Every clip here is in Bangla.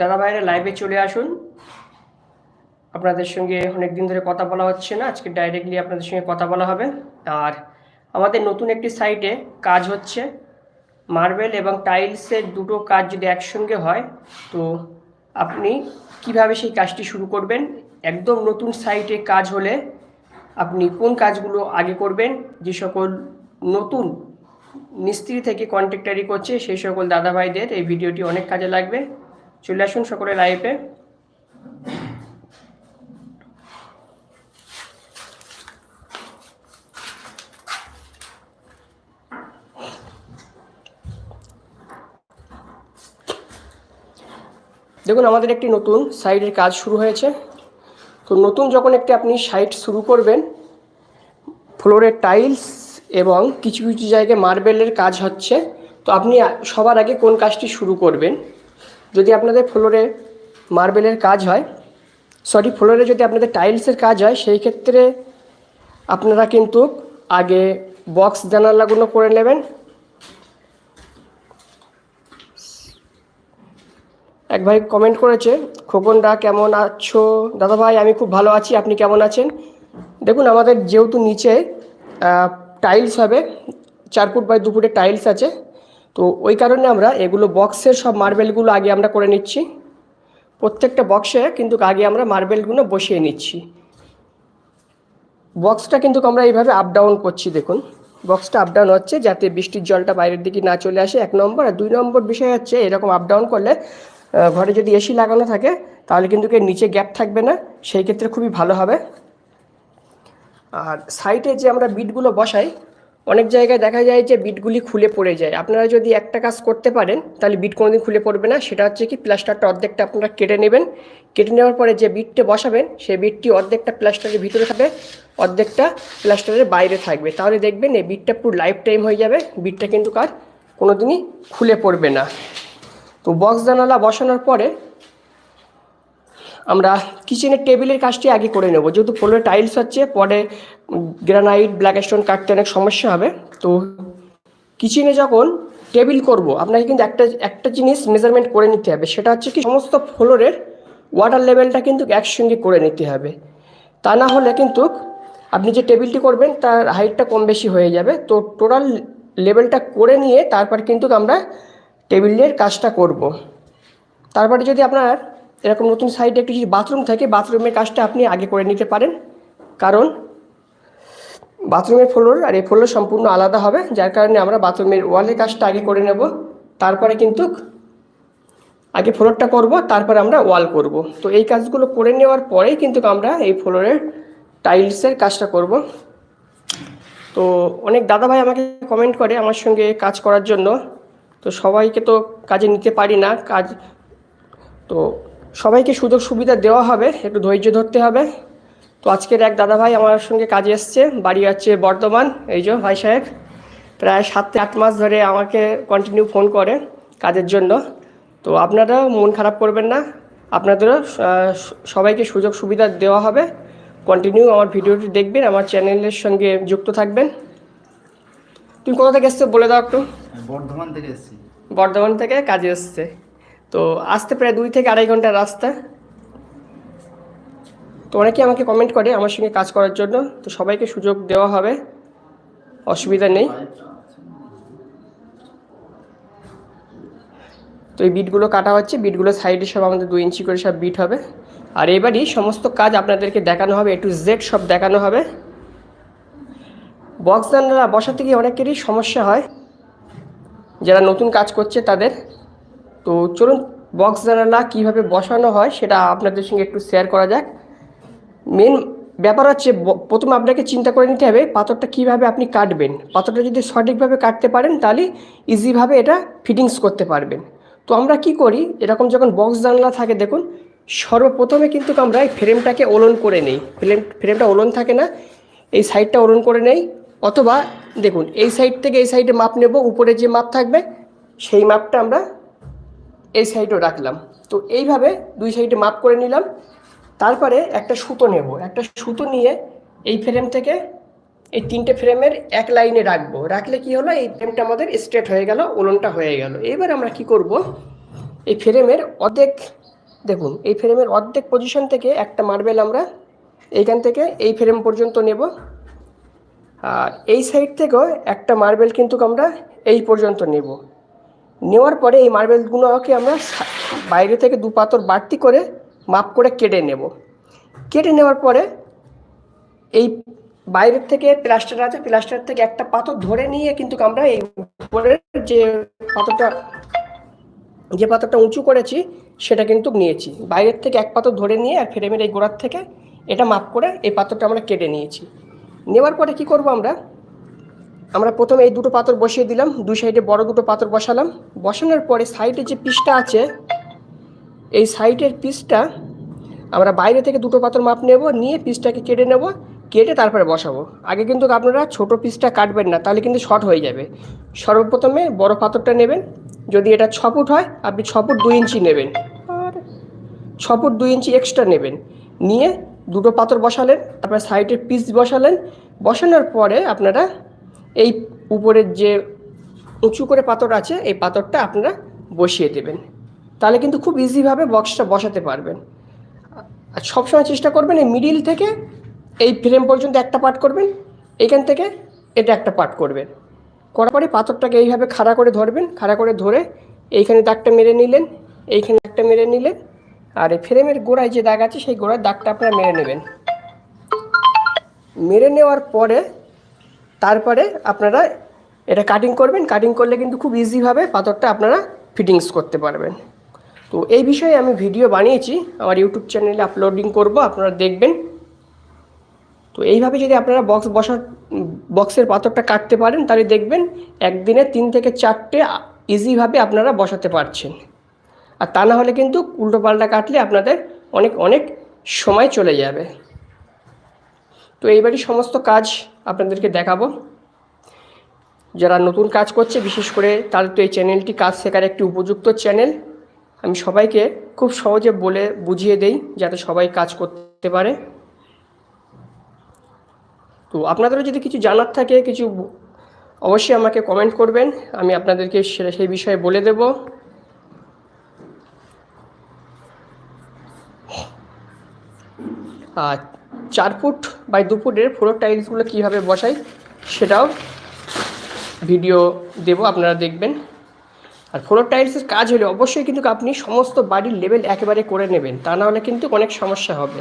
দাদা ভাইরা লাইভে চলে আসুন। আপনাদের সঙ্গে অনেক দিন ধরে কথা বলা হচ্ছে না, আজকে ডাইরেক্টলি আপনাদের সঙ্গে কথা বলা হবে। আর আমাদের নতুন একটি সাইটে কাজ হচ্ছে। মার্বেল এবং টাইলসের দুটো কাজ যদি একসঙ্গে হয়, তো আপনি কীভাবে সেই কাজটি শুরু করবেন? একদম নতুন সাইটে কাজ হলে আপনি কোন কাজগুলো আগে করবেন? যে সকল নতুন মিস্ত্রি থেকে কন্ট্রাক্টারি করছে, সেই সকল দাদাভাইদের এই ভিডিওটি অনেক কাজে লাগবে। চলে আসুন সকলে লাইভে দেখুন, আমাদের একটি নতুন সাইটের কাজ শুরু হয়েছে। তো নতুন যখন একটি আপনি সাইট শুরু করবেন ফ্লোরের টাইলস এবং কিছু কিছু জায়গায় মার্বেলের কাজ হচ্ছে। তো আপনি সবার আগে কোন কাজটি শুরু করবেন? যদি আপনাদের ফ্লোরে মার্বেলের কাজ হয় সরি ফ্লোরে যদি আপনাদের টাইলসের কাজ হয়, সেই ক্ষেত্রে আপনারা কিন্তু আগে বক্স জানালাগুলো করে নেবেন। এক ভাই কমেন্ট করেছে, খোকনদা কেমন আছো? দাদা ভাই, আমি খুব ভালো আছি, আপনি কেমন আছেন? দেখুন, আমাদের যেহেতু নিচে টাইলস হবে, চার ফুট বাই দু টাইলস আছে। তো ওই কারণে আমরা এগুলো বক্সের সব মার্বেলগুলো আগে আমরা করে নিচ্ছি। প্রত্যেকটা বক্সে কিন্তু আগে আমরা মার্বেলগুলো বসিয়ে নিচ্ছি। বক্সটা কিন্তু আমরা এইভাবে আপ ডাউন করছি, দেখুন। বক্সটা আপ ডাউন হচ্ছে যাতে বৃষ্টির জলটা বাইরের দিকে না চলে আসে। এক নম্বর আর দুই নম্বর বিষয় হচ্ছে এরকম আপ ডাউন করলে ঘরে যদি এসি লাগানো থাকে, তাহলে কিন্তু এর নিচে গ্যাপ থাকবে না। সেই ক্ষেত্রে খুবই ভালো হবে। আর সাইডে যে আমরা বিটগুলো বসাই অনেক জায়গায় দেখা যায় যে বিটগুলি খুলে পড়ে যায়। আপনারা যদি একটা কাজ করতে পারেন, তাহলে বিট কোনোদিন খুলে পড়বে না। সেটা হচ্ছে কি, প্লাস্টারটা অর্ধেকটা আপনারা কেটে নেবেন। কেটে নেওয়ার পরে যে বিটটা বসাবেন, সেই বিটটি অর্ধেকটা প্লাস্টারের ভিতরে থাকবে, অর্ধেকটা প্লাস্টারের বাইরে থাকবে। তাহলে দেখবেন এই বিটটা পুরো লাইফ টাইম হয়ে যাবে, বিটটা কিন্তু কার কোনোদিনই খুলে পড়বে না। তো বক্স জানালা বসানোর পরে আমরা কিচেনের টেবিলের কাজটি আগে করে নেব। যেহেতু ফ্লোরে টাইলস হচ্ছে পরে গ্রানাইট ব্ল্যাক স্টোন কাটতে অনেক সমস্যা হবে। তো কিচেনে যখন টেবিল করব, আপনাকে কিন্তু একটা একটা জিনিস মেজারমেন্ট করে নিতে হবে। সেটা হচ্ছে কি, সমস্ত ফ্লোরের ওয়াটার লেভেলটা কিন্তু একসঙ্গে করে নিতে হবে। তা না হলে কিন্তু আপনি যে টেবিলটি করবেন, তার হাইটটা কম বেশি হয়ে যাবে। তো টোটাল লেভেলটা করে নিয়ে তারপর কিন্তু আমরা টেবিলের কাজটা করব। তারপরে যদি আপনার এরকম নতুন সাইডে একটি যদি বাথরুম থাকে বাথরুমের কাজটা আপনি আগে করে নিতে পারেন। কারণ বাথরুমের ফ্লোর আর এই ফ্লোর সম্পূর্ণ আলাদা হবে, যার কারণে আমরা বাথরুমের ওয়ালের কাজটা আগে করে নেব। তারপরে কিন্তু আগে ফ্লোরটা করব, তারপরে আমরা ওয়াল করব। তো এই কাজগুলো করে নেওয়ার পরেই কিন্তু আমরা এই ফ্লোরের টাইলসের কাজটা করব। তো অনেক দাদা ভাই আমাকে কমেন্ট করে আমার সঙ্গে কাজ করার জন্য। তো সবাইকে তো কাজে নিতে পারি না, কাজ তো সবাইকে সুযোগ সুবিধা দেওয়া হবে একটু ধৈর্য ধরতে হবে। তো আজকের এক দাদা ভাই আমার সঙ্গে কাজে এসছে বাড়ি আছে বর্ধমান এই যে ভাই সাহেব। প্রায় সাত থেকে আট মাস ধরে আমাকে কন্টিনিউ ফোন করে কাজের জন্য। তো আপনারাও মন খারাপ করবেন না আপনাদেরও সবাইকে সুযোগ সুবিধা দেওয়া হবে। কন্টিনিউ আমার ভিডিওটি দেখবেন আমার চ্যানেলের সঙ্গে যুক্ত থাকবেন। তুমি কোথা থেকে এসছো বলে দাও একটু। বর্ধমান থেকে এসেছি। বর্ধমান থেকে কাজে এসছে। তো আসতে প্রায় দুই থেকে আড়াই ঘণ্টার রাস্তা। তো অনেকে আমাকে কমেন্ট করে আমার সঙ্গে কাজ করার জন্য। তো সবাইকে সুযোগ দেওয়া হবে। অসুবিধা নেই। তো এই বিটগুলো কাটা হচ্ছে। বিটগুলো সাইডে সব আমাদের দুই ইঞ্চি করে সব বিট হবে। আর এবারই সমস্ত কাজ আপনাদেরকে দেখানো হবে। এ টু জেড সব দেখানো হবে। বক্স জানালা বসাতে গিয়ে অনেকেরই সমস্যা হয়। যারা নতুন কাজ করছে তাদের। তো চলুন বক্স জানালা কীভাবে বসানো হয় সেটা আপনাদের সঙ্গে একটু শেয়ার করা যাক। মেন ব্যাপার হচ্ছে প্রথমে আপনাকে চিন্তা করে নিতে হবে পাথরটা কীভাবে আপনি কাটবেন। পাথরটা যদি সঠিকভাবে কাটতে পারেন, তাহলে ইজিভাবে এটা ফিটিংস করতে পারবেন। তো আমরা কি করি, এরকম যখন বক্স জানলা থাকে, দেখুন, সর্বপ্রথমে কিন্তু আমরা এই ফ্রেমটাকে ওলন করে নেই। ফ্রেম ফ্রেমটা ওলন থাকে না, এই সাইডটা ওলন করে নেই। অথবা দেখুন, এই সাইড থেকে এই সাইডে মাপ নেব, উপরে যে মাপ থাকবে, সেই মাপটা আমরা এই সাইডও রাখলাম। তো এইভাবে দুই সাইডে মাপ করে নিলাম। তারপরে একটা সুতো নেব। একটা সুতো নিয়ে এই ফ্রেম থেকে এই তিনটে ফ্রেমের এক লাইনে রাখব। রাখলে কি হলো? এই ফ্রেমটা আমাদের স্ট্রেট হয়ে গেল ওলনটা হয়ে গেল। এবার আমরা কি করব? এই ফ্রেমের অর্ধেক, দেখুন, এই ফ্রেমের অর্ধেক পজিশন থেকে একটা মার্বেল আমরা এইখান থেকে এই ফ্রেম পর্যন্ত নেব। আর এই সাইড থেকেও একটা মার্বেল কিন্তু আমরা এই পর্যন্ত নেব। নেওয়ার পরে এই মার্বেলগুলোকে আমরা বাইরে থেকে দু পাতর বাড়তি করে মাপ করে কেটে নেব। কেটে নেওয়ার পরে এই বাইরের থেকে প্লাস্টার আছে, প্লাস্টার থেকে একটা পাথর ধরে নিয়ে কিন্তু আমরা এই উপরের যে পাথরটা যে পাথরটা উঁচু করেছি, সেটা কিন্তু নিয়েছি। বাইরের থেকে এক পাথর ধরে নিয়ে আর ফ্রেমের এই গোড়ার থেকে এটা মাপ করে এই পাথরটা আমরা কেটে নিয়েছি। নেওয়ার পরে কি করব আমরা? আমরা প্রথমে এই দুটো পাথর বসিয়ে দিলাম, দুই সাইডে বড় দুটো পাথর বসালাম। বসানোর পরে সাইডে যে পিসটা আছে, এই সাইডের পিসটা আমরা বাইরে থেকে দুটো পাথর মাপ নেব, নিয়ে পিসটাকে কেটে নেব, কেটে তারপরে বসাবো। আগে কিন্তু আপনারা ছোট পিসটা কাটবেন না, তাহলে কিন্তু শর্ট হয়ে যাবে। সর্বপ্রথমে বড় পাথরটা নেবেন, যদি এটা ছ ফুট হয়, আপনি ছ ফুট দুই ইঞ্চি নেবেন। আর ছ ফুট দুই ইঞ্চি এক্সট্রা নেবেন। নিয়ে দুটো পাথর বসালেন, তারপরে সাইডের পিস বসালেন। বসানোর পরে আপনারা এই উপরের যে উঁচু করে পাথর আছে, এই পাথরটা আপনারা বসিয়ে দেবেন। তাহলে কিন্তু খুব ইজিভাবে বক্সটা বসাতে পারবেন। আর সবসময় চেষ্টা করবেন এই মিডিল থেকে এই ফ্রেম পর্যন্ত একটা পার্ট করবেন এইখান থেকে এটা একটা পার্ট করবেন। করার পরে পাথরটাকে এইভাবে খাড়া করে ধরবেন, খাড়া করে ধরে এইখানে দাগটা মেরে নিলেন, এইখানে দাগটা মেরে নিলেন, আর এই ফ্রেমের গোড়ায় যে দাগ আছে, সেই গোড়ার দাগটা আপনারা মেরে নেবেন। মেরে নেওয়ার পরে তারপরে আপনারা এটা কাটিং করবেন। কাটিং করলে কিন্তু খুব ইজিভাবে পাথরটা আপনারা ফিটিংস করতে পারবেন। তো এই বিষয়ে আমি ভিডিও বানিয়েছি। আমার ইউটিউব চ্যানেলে আপলোডিং করব, আপনারা দেখবেন। তো এইভাবে যদি আপনারা বক্স বসার বক্সের পাথরটা কাটতে পারেন, তাহলে দেখবেন একদিনে তিন থেকে চারটে ইজিভাবে আপনারা বসাতে পারছেন। আর তা না হলে কিন্তু উল্টো পাল্টা কাটলে আপনাদের অনেক অনেক সময় চলে যাবে। তো এইবারই সমস্ত কাজ আপনাদেরকে দেখাবো। যারা নতুন কাজ করছে, বিশেষ করে তাদের তো এই চ্যানেলটি কাজ শেখার একটি উপযুক্ত চ্যানেল, আমি সবাইকে খুব সহজে বলে বুঝিয়ে দেই যাতে সবাই কাজ করতে পারে। তো আপনাদেরও যদি কিছু জানার থাকে, কিছু অবশ্যই আমাকে কমেন্ট করবেন, আমি আপনাদেরকে সেই বিষয়ে বলে দেব। আর চার ফুট বাই দু ফুটের ফ্লোর টাইলসগুলো কীভাবে বসাই সেটাও ভিডিও দেব আপনারা দেখবেন। আর ফ্লোর টাইলসের কাজ হলে অবশ্যই কিন্তু আপনি সমস্ত বাড়ির লেভেল একেবারে করে নেবেন তা না হলে কিন্তু অনেক সমস্যা হবে।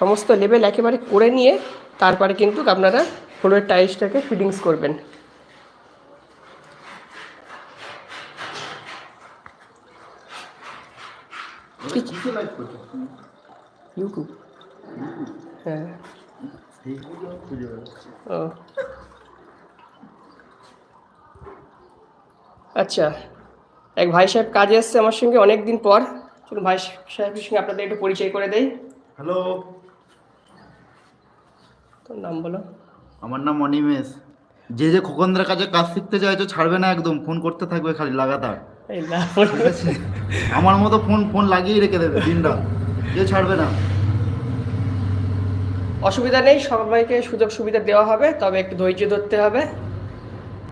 সমস্ত লেভেল একেবারে করে নিয়ে তারপরে কিন্তু আপনারা ফ্লোরের টাইলসটাকে ফিটিংস করবেন। ইউটিউব হ্যাঁ। ও। আচ্ছা এক ভাই সাহেব কাজে এসছে আমার সঙ্গে অনেক দিন পর। চলুন ভাই সাহেবের সঙ্গে আপনাদের একটু পরিচয় করে দেই। হ্যালো। তোর নাম বলো। আমার নাম অনিমেষ। যে যে খোকনদের কাছে কাজ শিখতে চাইছো ছাড়বে না একদম ফোন করতে থাকবে খালি লাগাতার। আমার মতো ফোন ফোন লাগিয়ে রেখে দেবে দিনটা কেউ ছাড়বে না। অসুবিধা নেই সবাইকে সুযোগ সুবিধা দেওয়া হবে তবে একটু ধৈর্য ধরতে হবে।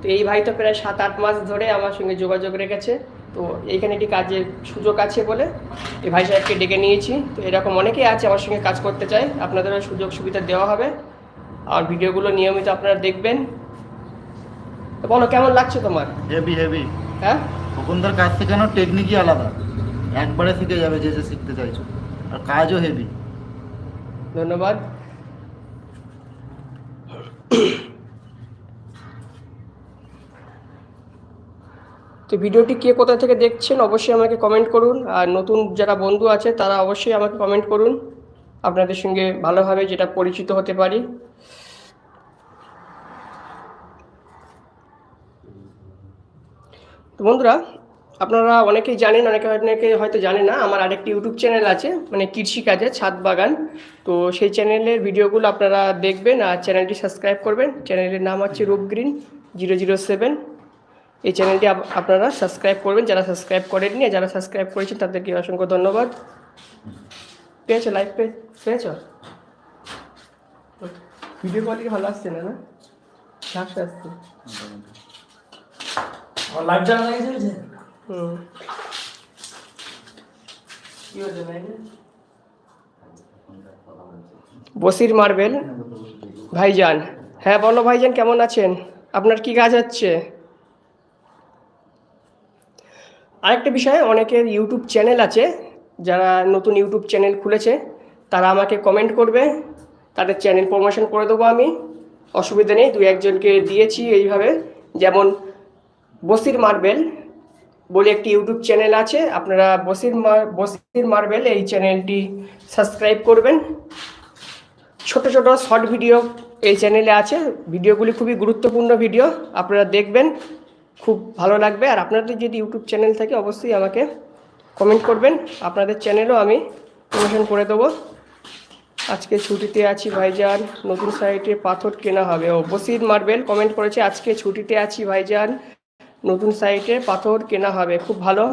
তো এই ভাই তো প্রায় সাত আট মাস ধরে আমার সঙ্গে যোগাযোগ রেখেছে তো এইখানে একটি কাজের সুযোগ আছে বলে এই ভাই সাহেবকে ডেকে নিয়েছি। তো এরকম অনেকেই আছে আমার সঙ্গে কাজ করতে চায় আপনাদেরও সুযোগ সুবিধা দেওয়া হবে। আর ভিডিওগুলো নিয়মিত আপনারা দেখবেন। তো বলো কেমন লাগছে তোমার? হেভি হেভি হ্যাঁ? খোকনদের কাজ শেখানোর টেকনিকই আলাদা। একবারে শিখে যাবে যে যে শিখতে চাইছো। আর কাজও হেভি ধন্যবাদ। তো ভিডিওটি কে কোথা থেকে দেখছেন, অবশ্যই আমাকে কমেন্ট করুন। আর নতুন যারা বন্ধু আছে, তারা অবশ্যই আমাকে কমেন্ট করুন। আপনাদের সঙ্গে ভালোভাবে যেটা পরিচিত হতে পারি। তো বন্ধুরা আপনারা অনেকেই জানেন, অনেকে অনেকে হয়তো জানে না, আমার আরেকটি ইউটিউব চ্যানেল আছে মানে কৃষিকাজে ছাদ বাগান। তো সেই চ্যানেলের ভিডিওগুলো আপনারা দেখবেন আর চ্যানেলটি সাবস্ক্রাইব করবেন। চ্যানেলের নাম হচ্ছে রূপ গ্রিন জিরো জিরো সেভেন এই চ্যানেলটি আপ- আপনারা সাবস্ক্রাইব করবেন। যারা সাবস্ক্রাইব করেননি যারা সাবস্ক্রাইব করেছেন, তাদেরকে অসংখ্য ধন্যবাদ। পেয়েছ লাইভ পে পেয়েছ? ভিডিও কোয়ালিটি ভালো আসছে না না? আসছে। চলছে হুম। বসির মার্বেল ভাইজান। হ্যাঁ বলো ভাইজান কেমন আছেন? আপনার কি কাজ হচ্ছে? আরেকটা বিষয় অনেকের ইউটিউব চ্যানেল আছে যারা নতুন ইউটিউব চ্যানেল খুলেছে তারা আমাকে কমেন্ট করবে। তাদের চ্যানেল প্রমোশন করে দেবো আমি। অসুবিধা নেই দু একজনকে দিয়েছি এইভাবে। যেমন বসির মার্বেল বলে একটি ইউটিউব চ্যানেল আছে, আপনারা বসির বসির মার্বেল এই চ্যানেলটি সাবস্ক্রাইব করবেন। ছোট ছোট শর্ট ভিডিও এই চ্যানেলে আছে, ভিডিওগুলি খুবই গুরুত্বপূর্ণ ভিডিও, আপনারা দেখবেন, খুব ভালো লাগবে। আর আপনাদের যদি ইউটিউব চ্যানেল থাকে, অবশ্যই আমাকে কমেন্ট করবেন, আপনাদের চ্যানেলও আমি প্রমোশন করে দেবো। আজকে ছুটিতে আছি ভাইজান, নতুন সাইটে পাথর কেনা হবে। ও বসির মার্বেল কমেন্ট করেছে, আজকে ছুটিতে আছি ভাইজান। নতুন সাইটে পাথর কেনা হবে, খুব ভালো।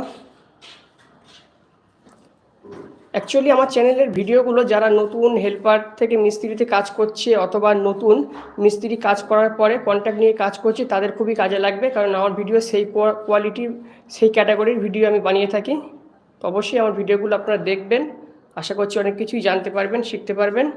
অ্যাকচুয়ালি আমার চ্যানেলের ভিডিওগুলো যারা নতুন হেল্পার থেকে মিস্ত্রিতে কাজ করছে অথবা নতুন মিস্ত্রি কাজ করার পরে কন্ট্যাক্ট নিয়ে কাজ করছে, তাদের খুবই কাজে লাগবে। কারণ আমার ভিডিও সেই কোয়ালিটির সেই ক্যাটাগরির ভিডিও আমি বানিয়ে থাকি। অবশ্যই আমার ভিডিওগুলো আপনারা দেখবেন। আশা করছি অনেক কিছুই জানতে পারবেন, শিখতে পারবেন।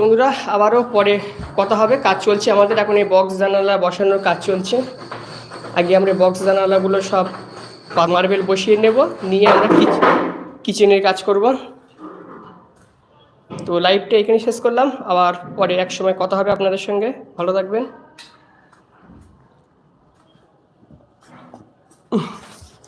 বন্ধুরা, আবারও পরে কথা হবে। কাজ চলছে আমাদের। এখন এই বক্স জানালা বসানোর কাজ চলছে। আগে আমরা বক্স জানালাগুলো সব মার্বেল বসিয়ে নেব। নিয়ে আমরা কিচেনের কাজ করব। তো লাইভটা এখানে শেষ করলাম। আবার পরে এক সময় কথা হবে আপনাদের সঙ্গে। ভালো থাকবেন।